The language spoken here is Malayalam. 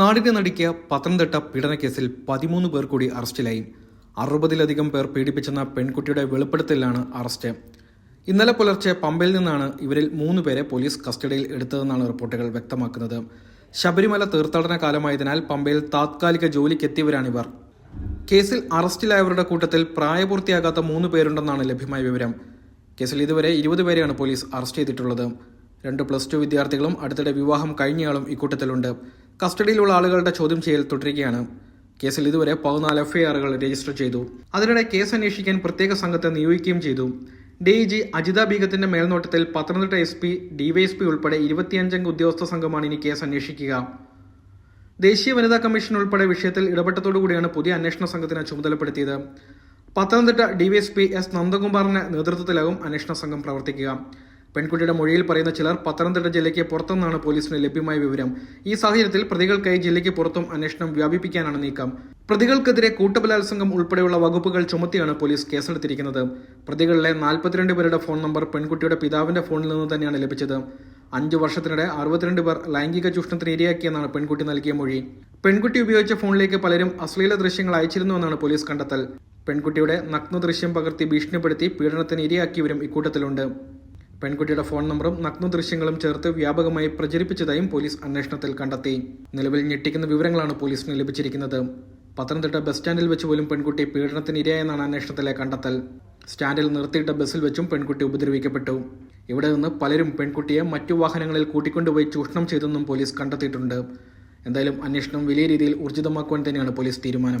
നാടിനെ നടുക്കിയ പത്തനംതിട്ട പീഡനക്കേസിൽ പതിമൂന്ന് പേർ കൂടി അറസ്റ്റിലായി. അറുപതിലധികം പേർ പീഡിപ്പിച്ചെന്ന പെൺകുട്ടിയുടെ വെളിപ്പെടുത്തലിലാണ് അറസ്റ്റ്. ഇന്നലെ പുലർച്ചെ പമ്പയിൽ നിന്നാണ് ഇവരിൽ മൂന്ന് പേരെ പോലീസ് കസ്റ്റഡിയിൽ എടുത്തതെന്നാണ് റിപ്പോർട്ടുകൾ വ്യക്തമാക്കുന്നത്. ശബരിമല തീർത്ഥാടന കാലമായതിനാൽ പമ്പയിൽ താത്കാലിക ജോലിക്കെത്തിയവരാണിവർ കേസിൽ അറസ്റ്റിലായവരുടെ കൂട്ടത്തിൽ പ്രായപൂർത്തിയാകാത്ത മൂന്ന് പേരുണ്ടെന്നാണ് ലഭ്യമായ വിവരം. കേസിൽ ഇതുവരെ ഇരുപത് പേരെയാണ് പോലീസ് അറസ്റ്റ് ചെയ്തിട്ടുള്ളത്. രണ്ട് പ്ലസ് ടു വിദ്യാർത്ഥികളും അടുത്തിടെ വിവാഹം കഴിഞ്ഞയാളും ഇക്കൂട്ടത്തിലുണ്ട്. കസ്റ്റഡിയിലുള്ള ആളുകളുടെ ചോദ്യം ചെയ്യൽ തുടരുകയാണ്. കേസിൽ ഇതുവരെ പതിനാല് എഫ്ഐആറുകൾ രജിസ്റ്റർ ചെയ്തു. അതിനിടെ കേസ് അന്വേഷിക്കാൻ പ്രത്യേക സംഘത്തെ നിയോഗിക്കുകയും ചെയ്തു. ഡി ജി അജിത ബീഗത്തിന്റെ മേൽനോട്ടത്തിൽ പത്തനംതിട്ട എസ് പി ഡിവൈഎസ്പി ഉൾപ്പെടെ ഇരുപത്തിയഞ്ചംഗ ഉദ്യോഗസ്ഥ സംഘമാണ് ഇനി കേസ് അന്വേഷിക്കുക. ദേശീയ വനിതാ കമ്മീഷൻ ഉൾപ്പെടെ വിഷയത്തിൽ ഇടപെട്ടതോടുകൂടിയാണ് പുതിയ അന്വേഷണ സംഘത്തിന് ചുമതലപ്പെടുത്തിയത്. പത്തനംതിട്ട ഡിവൈഎസ്പി എസ് നന്ദകുമാറിന്റെ നേതൃത്വത്തിലാകും അന്വേഷണ സംഘം പ്രവർത്തിക്കുക. പെൺകുട്ടിയുടെ മൊഴിയിൽ പറയുന്ന ചിലർ പത്തനംതിട്ട ജില്ലയ്ക്ക് പുറത്തുനിന്നാണ് പോലീസിന് ലഭ്യമായ വിവരം. ഈ സാഹചര്യത്തിൽ പ്രതികൾക്കായി ജില്ലയ്ക്ക് പുറത്തും അന്വേഷണം വ്യാപിപ്പിക്കാനാണ് നീക്കം. പ്രതികൾക്കെതിരെ കൂട്ടബലാത്സംഗം ഉൾപ്പെടെയുള്ള വകുപ്പുകൾ ചുമത്തിയാണ് പോലീസ് കേസെടുത്തിരിക്കുന്നത്. പ്രതികളിലെ നാൽപ്പത്തിരണ്ട് പേരുടെ ഫോൺ നമ്പർ പെൺകുട്ടിയുടെ പിതാവിന്റെ ഫോണിൽ നിന്ന് തന്നെയാണ് ലഭിച്ചത്. അഞ്ചു വർഷത്തിനിടെ അറുപത്തിരണ്ട് പേർ ലൈംഗിക ചൂഷണത്തിന് ഇരയാക്കിയെന്നാണ് പെൺകുട്ടി നൽകിയ മൊഴി. പെൺകുട്ടി ഉപയോഗിച്ച ഫോണിലേക്ക് പലരും അശ്ലീല ദൃശ്യങ്ങൾ അയച്ചിരുന്നുവെന്നാണ് പോലീസ് കണ്ടെത്തൽ. പെൺകുട്ടിയുടെ നഗ്ന ദൃശ്യം പകർത്തി ഭീഷണിപ്പെടുത്തി പീഡനത്തിന് ഇരയാക്കിയവരും ഇക്കൂട്ടത്തിലുണ്ട്. പെൺകുട്ടിയുടെ ഫോൺ നമ്പറും നഗ്ന ദൃശ്യങ്ങളും ചേർത്ത് വ്യാപകമായി പ്രചരിപ്പിച്ചതായും പോലീസ് അന്വേഷണത്തിൽ കണ്ടെത്തി. നിലവിൽ ഞെട്ടിക്കുന്ന വിവരങ്ങളാണ് പോലീസിന് ലഭിച്ചിരിക്കുന്നത്. പത്തനംതിട്ട ബസ് സ്റ്റാൻഡിൽ വെച്ച് പോലും പെൺകുട്ടി പീഡനത്തിന് ഇരയായെന്നാണ് അന്വേഷണത്തിലെ കണ്ടെത്തൽ. സ്റ്റാൻഡിൽ നിർത്തിയിട്ട ബസ്സിൽ വെച്ചും പെൺകുട്ടി ഉപദ്രവിക്കപ്പെട്ടു. ഇവിടെ നിന്ന് പലരും പെൺകുട്ടിയെ മറ്റു വാഹനങ്ങളിൽ കൂട്ടിക്കൊണ്ടുപോയി ചൂഷണം ചെയ്തെന്നും പോലീസ് കണ്ടെത്തിയിട്ടുണ്ട്. എന്തായാലും അന്വേഷണം വലിയ രീതിയിൽ ഊർജിതമാക്കുവാൻ തന്നെയാണ് പോലീസ് തീരുമാനം.